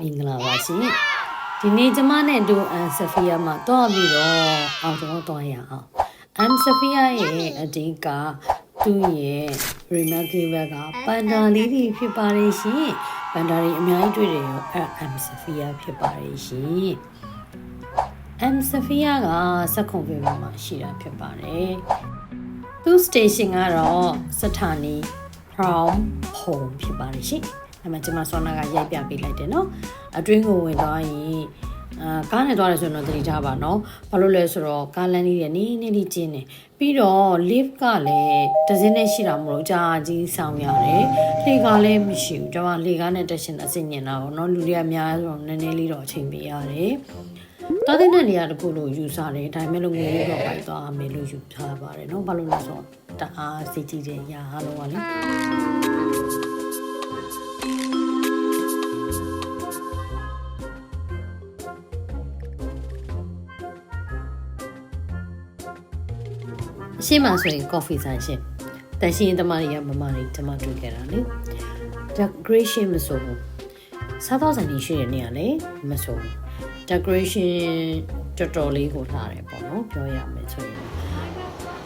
မင်္ဂလာပါရှင်ဒီနေ့ကျမနဲ့အတူအန်ဆဖီယာမှာတော့ပြီးတော့အောင်တော့တော့ရအောင်အန်ဆဖီယာရဲ့အဒီကသူ့ရဲ့ remarkable ကပန်ဒါလေးတွေဖြစ်ပါတယ်ရှင်ပန်ဒါတွေအများကြီးတွေ့တယ်ရောအဲ့အန်ဆဖီယာဖြစ်ပါတယ်ရှင်အန်ဆဖီယာကစက်ခုံပြမှာရှိတာဖြစ်ပါတယ်သူ့ station ကတော့စထာနီ from home ဖြစ်ပါတယ်ရှင်။ အဲ့မှာကျမဆွမ်းနာကရိုက်ပြပေးလိုက်တယ်နော်အတွင်းကိုဝင်သွားရင်အာကားနဲ့သွားရဆိုရင်တော့တတိထားပါနော်ဘာလို့လဲဆိုတော့ကားလမ်းလေးတွေနည်းနည်းလေးကျင်းတယ်ပြီးတော့ lift ကလည်းဒဇင်းနဲ့ရှိတာမဟုတ်အကြာကြီးဆောင်ရတယ်လေကားလည်းမရှိဘူးကျွန်မလေကားနဲ့တက်ရှင်အဆင်ညင်တာပေါ့နော်လူတွေကများဆိုတော့နည်းနည်းလေးတော့အချိန်ပေးရတယ်တော်တဲ့နေရာတခုလို့ယူဆတယ်ဒါပေမဲ့လို့ငွေလေးတော့ပိုက်သွားမယ်လို့ယူထားပါတယ်နော်ဘာလို့လဲဆိုတော့တအားစီကြည့်တဲ့ရာအားလုံးကလေ ရှိမဆိုရင် coffee ဆိုင်ရှင်တန်ရှင်းတမတွေကမမတွေကျမတွေ့ခဲ့တာလေ decoration မဆိုဘူးစားတော့ဆိုင်ကြီးရှိတဲ့နေရာလေမဆိုဘူး decoration တော်တော်လေးကိုထားတယ်ပေါ့နော်ပြောရမယ်ဆိုရင်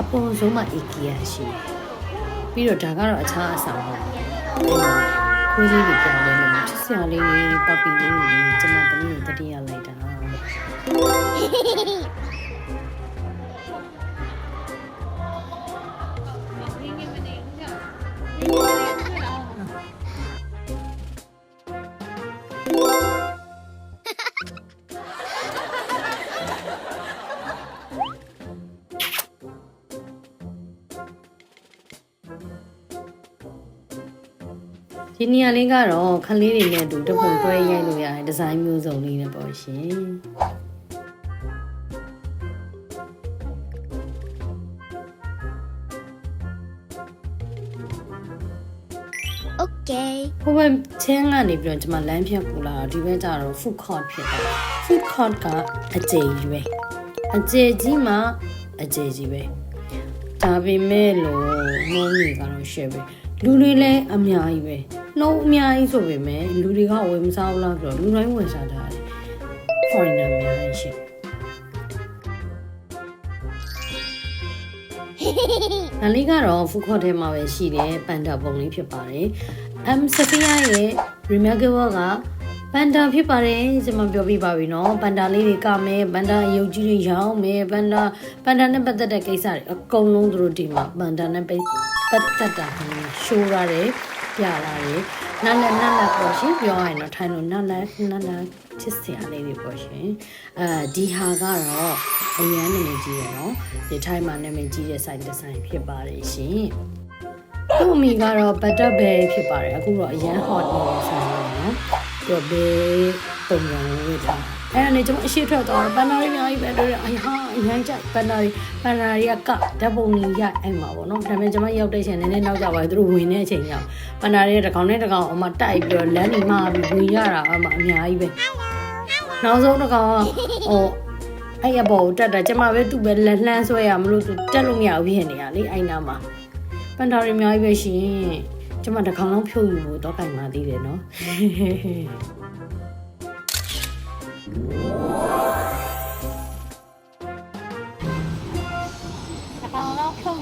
အပေါ်ဆုံးမှာ IKEA ရှိတယ်ပြီးတော့ဒါကတော့အခြားအဆောင်ပါခွေးလေးတွေပြောင်းလဲနေမှာချစ်စရာလေးပပီလေးတွေကျွန်မသမီးကိုတတိယလိုက်တာ ဒီနေရာလေးကတော့ခလေးတွေနဲ့အတူတပုံတွဲရိုက်လို့ရတယ်ဒီဇိုင်းမျိုးစုံလေးနဲ့ပေါ့ရှင် โอเค ဟိုဘက်ချင်းကနေပြီးတော့ကျွန်မလမ်းဖြတ်ပူလာတော့ဒီဘက်ကျတော့ food court ဖြစ်တယ် food court ကအကျယ်ကြီးပဲအကျယ်ကြီးမှအကျယ်ကြီးပဲဒါပေမဲ့လို့ငုံကြီးကတော့ရှယ်ပဲလူတွေလည်းအများကြီးပဲ နှုံးအများကြီးဆိုပေမဲ့လူတွေကဝယ်မစားဘူးလားဆိုတော့လူတိုင်းဝယ်စားကြတယ် foreigner များကြီးရှင်။ဒါလေးကတော့ဖူခေါ်ထဲမှာပဲရှိတဲ့ပန်ဒါပုံလေးဖြစ်ပါတယ်။ M Sophia ရဲ့ Remarkable ကပန်ဒါဖြစ်ပါတယ်ကျွန်မပြောပြပါပြီနော်။ပန်ဒါလေးတွေကမယ်ပန်ဒါရုပ်ကြီးတွေရောင်းမယ်ပန်ဒါပန်ဒါနဲ့ပတ်သက်တဲ့ကိစ္စတွေအကုန်လုံးသူတို့ဒီမှာပန်ဒါနဲ့ပတ်သက်တာရှိုးရတယ် ပြလာတယ်။နာလက်နာလက်ပေါ့ရှင်ပြောရရင်တော့ထိုင်လို့နာလက်နာလက်ချစ်စရာလေးတွေပေါ့ရှင်။အဲဒီဟာကတော့အရန်နာမည်ကြီးရနော်ဒီထိုင်မှာနာမည်ကြီးတဲ့ဆိုင်တစ်ဆိုင်ဖြစ်ပါတယ်ရှင်။သူ့အမိကတော့ butter bay ဖြစ်ပါတယ်အခုတော့အရန် hot နေတဲ့ဆိုင်ပါနော်။သူဘေးပုံစံဝေးတာ အဲ့ဒါနဲ့ကျွန်မအရှိထွက်သွားတော့ပန်နာရီအများကြီးပဲတွေ့ရအဟာအရင်ကြပန်နာရီပန်နာရီကကဓာတ်ပုံကြီးရအဲ့မှာပေါ့နော်ဒါပေမဲ့ကျွန်မရောက်တဲ့ချိန်နည်းနည်းနောက်ကျပါပြီသူတို့ဝင်တဲ့အချိန်ရောက်ပန်နာရီကတစ်ကောင်နဲ့တစ်ကောင်အမတိုက်ပြီးတော့လမ်းဒီမှာပြီးဝင်ရတာအမအများကြီးပဲနောက်ဆုံးတစ်ကောင်ကဟိုအဲ့ရပေါ်တက်တာကျမပဲသူ့ပဲလက်လှမ်းဆွဲရမလို့သူတက်လို့မရဘူးဖြစ်နေရလေအဲ့နာမှာပန်တာရီအများကြီးပဲရှင်ကျမတစ်ကောင်လုံးဖြုတ်ယူဖို့တော့ကင်ပါသေးတယ်နော် တကောင်တော့ဖြုတ်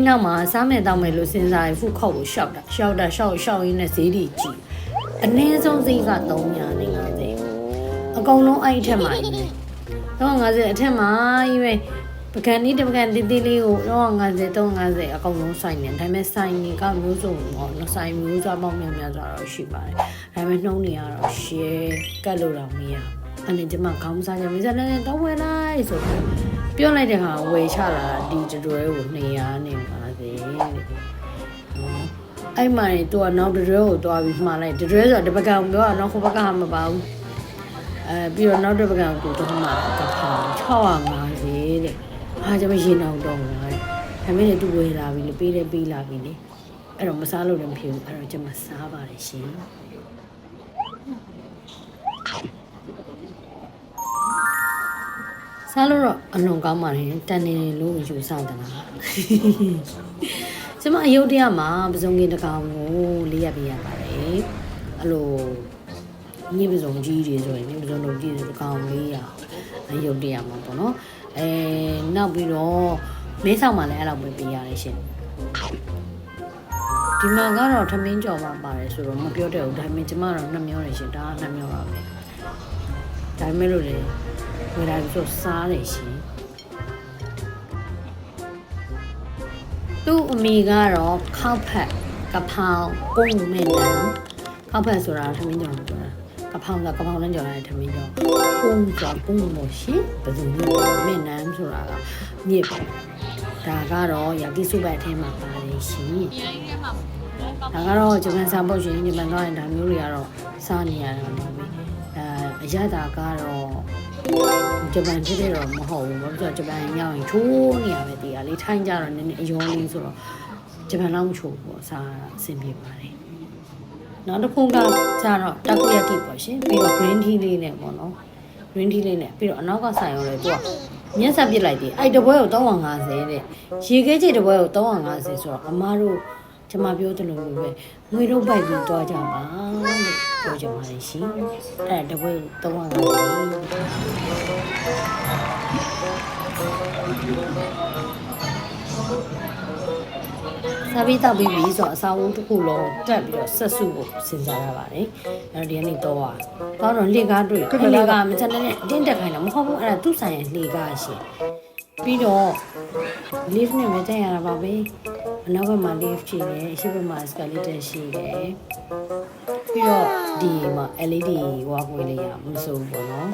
အဲ့နောက်မှာစားမယ်တောင်းမယ်လို့စဉ်းစားရင်ဖုခောက်ကိုရှောက်တာရှောက်တာရှောက်ရှောက်ရင်းနဲ့ဈေးတွေကြည့်အနည်းဆုံးဈေးက300နေ50အကုန်လုံးအဲ့ဒီထက်မှာကြီး350အထက်မှာကြီးပဲပကံလေးတစ်ပကံတိတိလေးကို350 350အကုန်လုံးဆိုင်နေဒါပေမဲ့ဆိုင်ကြီးကမျိုးစုံပေါ့နော်ဆိုင်မျိုးစားပေါင်းများများဆိုတော့ရှိပါတယ်ဒါပေမဲ့နှုံးနေရတော့ share ကတ်လို့တော့မရအဲ့ဒီကျမခေါင်းစားကြမစလည်းတော့ဝယ်လိုက်ဆိုတော့ ပြောလိုက်တဲ့ခါဝယ်ချလာဒီတူတူလေးကို200နေပါသေးတဲ့နော်အဲ့မှနေသူကနောက်တူတူကိုတွားပြီးမှားလိုက်တူတူဆိုတာဒီဘက်ကပြောတာနော်ဟိုဘက်ကဟာမပါဘူးအဲပြီးတော့နောက်တစ်ဘက်ကကိုတော့မှကဖောင်းချ650တဲ့ဟာကျွန်မရေနောင်တော့လာတဲ့ဒါမဲ့လည်းသူဝယ်လာပြီလေပေးတယ်ပေးလာပြီလေအဲ့တော့မစားလို့လည်းမဖြစ်ဘူးအဲ့တော့ကျွန်မစားပါတယ်ရှင် စားလို့တော့အလွန်ကောင်းပါတယ်တန်နေလို့ယူဆတယ်လားကျွန်မအယုတ်တရားမှာပစုံကင်တစ်ကောင်ကိုလေးရပေးရပါတယ်အဲ့လိုညပစုံကြီးတွေဆိုရင်ညပစုံလုံးကြီးတွေတစ်ကောင်လေးရအယုတ်တရားမှာပေါ့နော်အဲနောက်ပြီးတော့မဲဆောက်မှာလည်းအဲ့လောက်ပဲပေးရတယ်ရှင်ဒီမှာကတော့ထမင်းကြော်မှာပါတယ်ဆိုတော့မပြောတဲ့ဘူးဒါပေမဲ့ကျမကတော့နှမျောတယ်ရှင်ဒါကနှမျောပါပဲ ဒါပေမဲ့လို့လေဝယ်လာပြီးတော့စားတယ်ရှင်သူ့အမိကတော့ခောက်ဖက်ကဖောင်ပုံမဲ့တန်ခောက်ဖက်ဆိုတာထမင်းကြော်ကိုပြောတာကဖောင်ကကဖောင်နဲ့ကြော်လာတဲ့ထမင်းကြော်ပုံကြော်ပုံမို့ရှင်ဘယ်သူမျိုးမဲ့နန်းဆိုတာကမြစ်ပဲဒါကတော့ယာကိစုဘတ်အထဲမှာပါတယ်ရှင်ဒါကတော့ဂျပန်စာပုတ်ရှင်ဂျပန်သွားရင်ဒါမျိုးတွေကတော့စားနေရတာပါပဲ အဲအရသာကတော့ဂျပန်ဖြစ်တဲ့တော့မဟုတ်ဘူးဘာလို့လဲဆိုတော့ဂျပန်ရောက်ရင်ချိုးနေရပဲတည်ရလေထိုင်းကြတော့နည်းနည်းအယောလေးဆိုတော့ဂျပန်လောက်ချိုးပေါ့စားရတာအဆင်ပြေပါတယ်နောက်တစ်ခုကကျတော့တာကိုယာကိပေါ့ရှင်ပြီးတော့ green tea လေးနဲ့ပေါ့နော် green tea လေးနဲ့ပြီးတော့အနောက်ကဆိုင်ရောလေသူကမျက်စပ်ပစ်လိုက်တယ်အဲ့တပွဲကို350တဲ့ရေခဲချေတပွဲကို350ဆိုတော့အမားတို့ ကျမပြောသလိုလိုပဲငွေတော့ပိုက်ပြီးသွားကြပါလို့ပြောကြပါလိမ့်ရှင်အဲ့ဒါတပွဲတော့ပါပါစာပြီးတောက်ပြီးပြီဆိုတော့အစာအုပ်တစ်ခုလုံးတက်ပြီးတော့ဆက်စုဖို့စဉ်းစားရပါတယ်အဲ့တော့ဒီကနေ့တော့သွားတော့လေကားတွေ့လေကားမချက်နဲ့တင်းတက်ခိုင်းတာမဟုတ်ဘူးအဲ့ဒါသူ့ဆိုင်ရဲ့လေကားရှင် ပြီးတော့ lift နဲ့မတက်ရတာပါပဲအနောက်ဘက်မှာ lift ရှိတယ်အရှေ့ဘက်မှာ escalator ရှိတယ်ပြီးတော့ဒီမှာ LED ဝါခွေလေးရမစိုးဘူးပေါ့နော်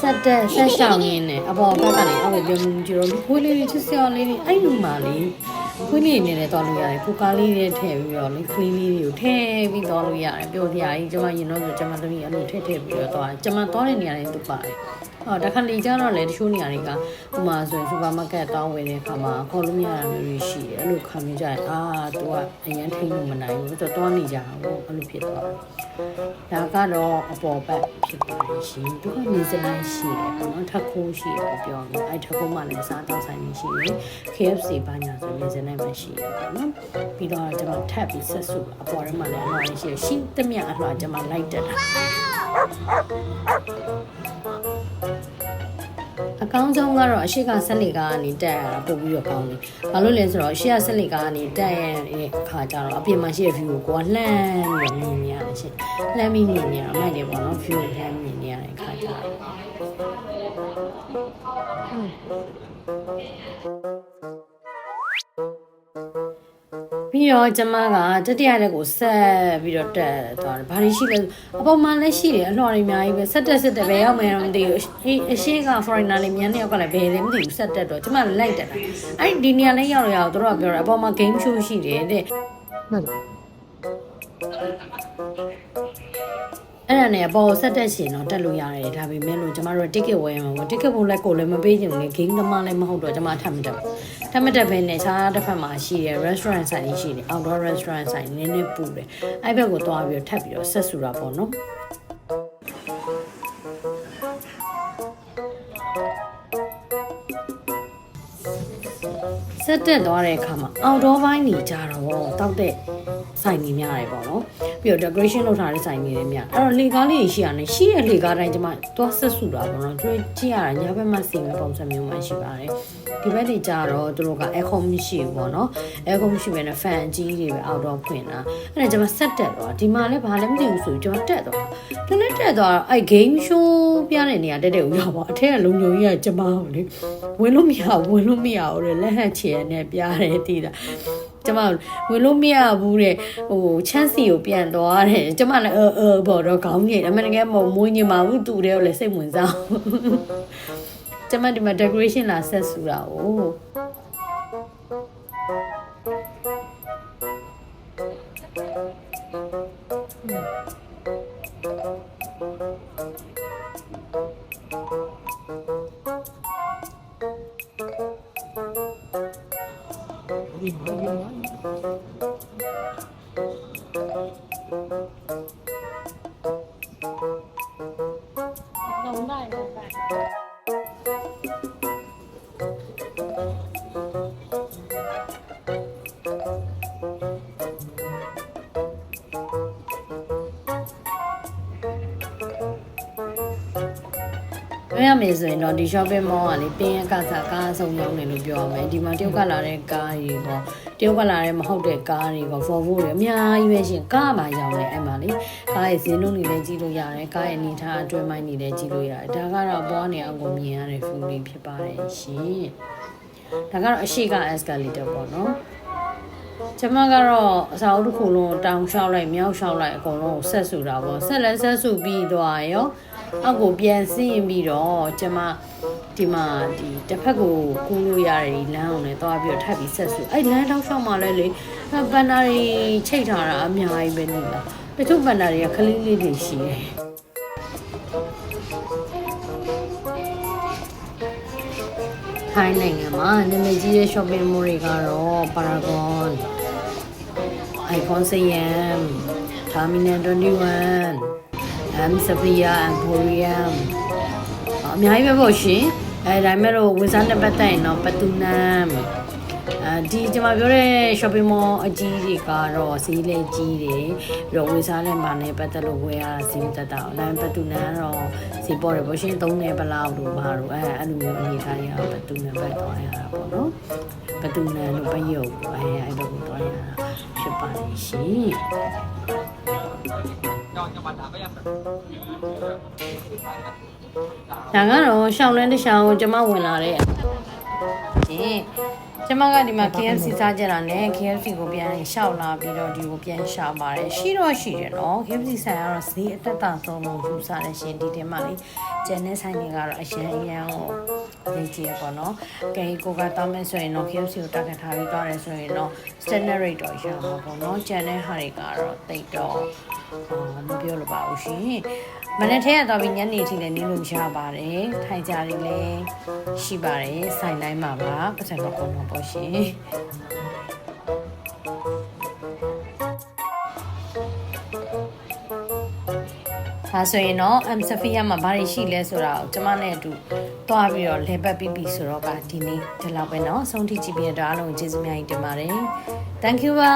ဆက်တက်ဆက်ရှောင်းရင်းနဲ့အပေါ်ဘက်ကနေအောက်ကိုပြုံးကြည့်တော့ခွေးလေးတွေချစ်စရာလေးတွေအဲ့လိုမှလေးခွေးလေးနေနဲ့တော့လို့ရတယ်ကိုကားလေးတွေထည့်ပြီးတော့လေကလေးလေးတွေကိုထည့်ပြီးတော့လို့ရတယ်ပြောပြရည်ကျွန်မရင်တော့ဆိုကျွန်မသမီးအဲ့လိုထည့်ထည့်ပြီးတော့သွားကျွန်မသွားတဲ့နေရာတွေသူပါတယ် ဟောတခါလေကျတော့လေတချို့နေရာတွေကဥမာဆိုရင်စူပါမားကတ်တောင်းဝင်တဲ့အခါမှာခေါ်လို့မရတာမျိုးတွေရှိတယ်အဲ့လိုခံမျိုးကြရင်အာ तू ကအရင်ထိလို့မနိုင်ဘူးဆိုတော့သွားနေကြတာပေါ့အဲ့လိုဖြစ်သွားတယ်ဒါကတော့အပေါ်ဘက်ဖြစ်ပါတယ်ရှင်သူကနေစလိုင်းရှိတယ်ပေါ့နော်ထက်ခိုးရှိတယ်ပြောမယ်အဲ့ထက်ခိုးမှလည်းစားတော့ဆိုင်နေရှိတယ် KFC ဘာညာဆိုနေစနိုင်မှရှိတယ်ပေါ့နော်ပြီးတော့ကျွန်တော်ထပ်ပြီးဆက်စုအပေါ်ထဲမှာလည်းအလွှာရှိတယ်ရှင်းတမြအလွှာကျွန်မလိုက်တက်တာ အကောင်းဆုံးကတော့အရှိကဆက်လေကားကနေတက်ရတာပို့ပြီးတော့ကောင်းတယ်။ဘာလို့လဲဆိုတော့အရှိကဆက်လေကားကနေတက်ရတဲ့အခါကျတော့အပြင်မှာရှိတဲ့ view ကိုကိုကလှမ်းပြီးတော့မြင်နေရတယ်ရှင်။လှမ်းပြီးမြင်နေရတော့မိုက်တယ်ပေါ့နော် view ကိုလှမ်းမြင်နေရတဲ့အခါကျတော့ ပြီးတော့ကျမကတတိယရက်ကိုဆက်ပြီးတော့တက်သွားတယ်။ဘာတွေရှိလဲအပေါ်မှာလည်းရှိတယ်အလှော်တွေအများကြီးပဲဆက်တက်ဆက်တက်ပဲရောက်မယ်တော့မသိဘူး။အေးအရှိက foreigner တွေမြန်နေရောက်ကလည်းဘယ်လဲမသိဘူးဆက်တက်တော့ကျမလည်းလိုက်တက်တာ။အဲ့ဒီနေရာလေးရောက်တော့ရောက်တော့ပြောတာအပေါ်မှာ game show ရှိတယ်တဲ့။ အဲ့ဒါနဲ့အပေါ်ဆက်တက်ရှင်တော့တက်လို့ရတယ်ဒါပေမဲ့လို့ကျမတို့ ticket ဝယ်ရမှာပေါ့ ticket ဖို့လက်ကိုလည်းမပေးချင်ဘူးလေ game သမားလည်းမဟုတ်တော့ကျမထပ်မတက်ဘူးထပ်မတက်ဘဲနဲ့ခြားတစ်ဖက်မှာရှိတယ် restaurant ဆိုင်ကြီးရှိတယ် outdoor restaurant ဆိုင်နည်းနည်းပူတယ်အဲ့ဘက်ကိုသွားပြီးတော့ထပ်ပြီးတော့ဆက်ဆူတာပေါ့နော်ဆက်တက်သွားတဲ့အခါမှာ outdoor ဘိုင်းနေကြတော့တောက်တဲ့စ ဆိုင်ကြီးများတယ်ပေါ့နော်ပြီးတော့ decoration လုပ်ထားတဲ့ဆိုင်ကြီးတွေများအဲ့တော့လေကားလေးရှိရတယ်ရှိရလေကားတိုင်းကျမသွားဆက်စုတာပေါ့နော်သူကြည့်ရတာညာဘက်မှာစီမဲ့ပုံစံမျိုးမှရှိပါတယ်ဒီဘက်တွေကြတော့သူတို့က aircon မရှိဘူးပေါ့နော် aircon မရှိဘဲနဲ့ fan အကြီးတွေပဲအောက်တော့ဖွင့်တာအဲ့ဒါကျမဆက်တက်တော့ဒီမှာလည်းဘာလည်းမသိဘူးဆိုပြီးကျမတက်တော့တနေ့တက်တော့အဲ့ game show ပြတဲ့နေရာတက်တဲ့ဦးရောက်ပါအထက်ကလုံုံကြီးကကျမကိုလေဝင်လို့မရဘူးဝင်လို့မရဘူးလေလက်ဟတ်ချယ်နဲ့ပြတယ်တည်တာ ကျမဝင်လို့မရဘူးတဲ့ဟိုချမ်းစီကိုပြန်သွားတယ်ကျမလည်းအဲအဲဘော်တော့ခေါင်းငိတ်အမှန်တကယ်မမွေးညင်ပါဘူးသူတည်းကိုလည်းစိတ်ဝင်စားကျမဒီမှာ decoration လာဆက်ဆူတာ哦 ရမယ်ဆိုရင်တော့ဒီ shopping mall ကလေပင်းရကစားကားအဆုံးရောက်နေလို့ပြောရမယ်ဒီမှာတယောက်ကလာတဲ့ကားတွေပေါ့တယောက်ကလာတဲ့မဟုတ်တဲ့ကားတွေပေါ့ Volvo တွေအများကြီးပဲရှင်ကားမှရောက်နေအဲ့မှာလေကားရဲ့ဈေးနှုန်းတွေလည်းကြည့်လို့ရတယ်ကားရဲ့အနေထားအတွင်းပိုင်းတွေလည်းကြည့်လို့ရတယ်ဒါကတော့ပေါ်နေအောင်ကိုမြင်ရတဲ့ food တွေဖြစ်ပါတယ်ရှင်ဒါကတော့အရှိက escalator ပေါ့နော်ကျမကတော့အစာအုပ်တစ်ခုလုံးတောင်လျှောက်လိုက်မြောက်လျှောက်လိုက်အကုန်လုံးကိုဆက်ဆူတာပေါ့ဆက်လက်ဆက်ဆူပြီးသွားရော အောက်ကိုပြန်ဆင်းပြီးတော့ကျမဒီမှာဒီတစ်ဖက်ကိုကူးလို့ရတယ်ဒီလမ်းအောင်လည်းသွားပြီးတော့ထပ်ပြီးဆက်ဆူအဲ့လမ်းတောက်လျှောက်မှလည်းလေပန်နာတွေချိတ်ထားတာအများကြီးပဲနေလားတချို့ပန်နာတွေကခလေးလေးတွေရှိတယ်ထိုင်းနိုင်ငံမှာနာမည်ကြီးတဲ့ shopping mall တွေကတော့ Paragon Icon Siam Terminal 21 M Savia Emporium အများကြီးပဲပေါ့ရှင်အဲဒါပေမဲ့လို့ဝန်စားနဲ့ပတ်သက်ရင်တော့ပတူနမ်အဲဒီကျွန်မပြောတဲ့ shopping mall အကြီးတွေကတော့ဈေးလဲကြီးတယ်ပြီးတော့ဝန်စားနဲ့မာနဲ့ပတ်သက်လို့ဝယ်ရတာဈေးတက်တာဒါပေမဲ့ပတူနမ်ကတော့ဈေးပေါ်တယ်ပေါ့ရှင်သုံးနေဘလောက်လို့ဘာလို့အဲအဲ့လိုမျိုးအနေထားရအောင်ပတူနမ်ပဲတော့ရတာပေါ့နော် ပတူနမ်လို့ပယုတ်အဲအဲ့လိုကိုတော့ရတာဖြစ်ပါတယ်ရှင်ဒါကတော့ရှောင်းလန်းတစ်ရှောင်းကိုကျမဝင်လာတဲ့ ရှင်ကျမကဒီမှာ KFC စားကြတာနဲ့ KFC ကိုပြန်ရှောက်လာပြီးတော့ဒီကိုပြန်ရှာပါတယ်ရှိတော့ရှိတယ်နော် KFC ဆိုင်ကတော့ဈေးအတက်တာဆုံးလို့ယူစားတယ်ရှင်ဒီတင်မှာလေကျန်တဲ့ဆိုင်တွေကတော့အရင်အရန်ကိုလေ့ကျင့်ပေါ့နော်ကဲကိုကတောင်းမယ်ဆိုရင်တော့ KFC ကိုတက်ခတ်ထားပြီးသွားတယ်ဆိုရင်တော့ standard rate တော့ရမှာပေါ့နော်ကျန်တဲ့ဟာတွေကတော့တိတ်တော့အာမပြောလို့ပါဘူးရှင်မနေ့ထဲကတော့ပြီးညနေထိလည်းနေလို့ရပါတယ်ထိုင်ကြတွေလည်းရှိပါတယ်ဆိုင်တိုင်းမှာပါပတ်စံတော့ကုန်တော့ပေါ့ရှင်ဒါဆိုရင်တော့ M Sophia မှာဘာတွေရှိလဲဆိုတာကိုကျမနဲ့အတူတွားပြီးတော့လဲပတ်ပြီးပြီဆိုတော့ကဒီနေ့ဒီလောက်ပဲเนาะဆုံးထိကြည့်ပြီးတော့အားလုံးကျေးဇူးများကြီးတင်ပါတယ် Thank you ပါ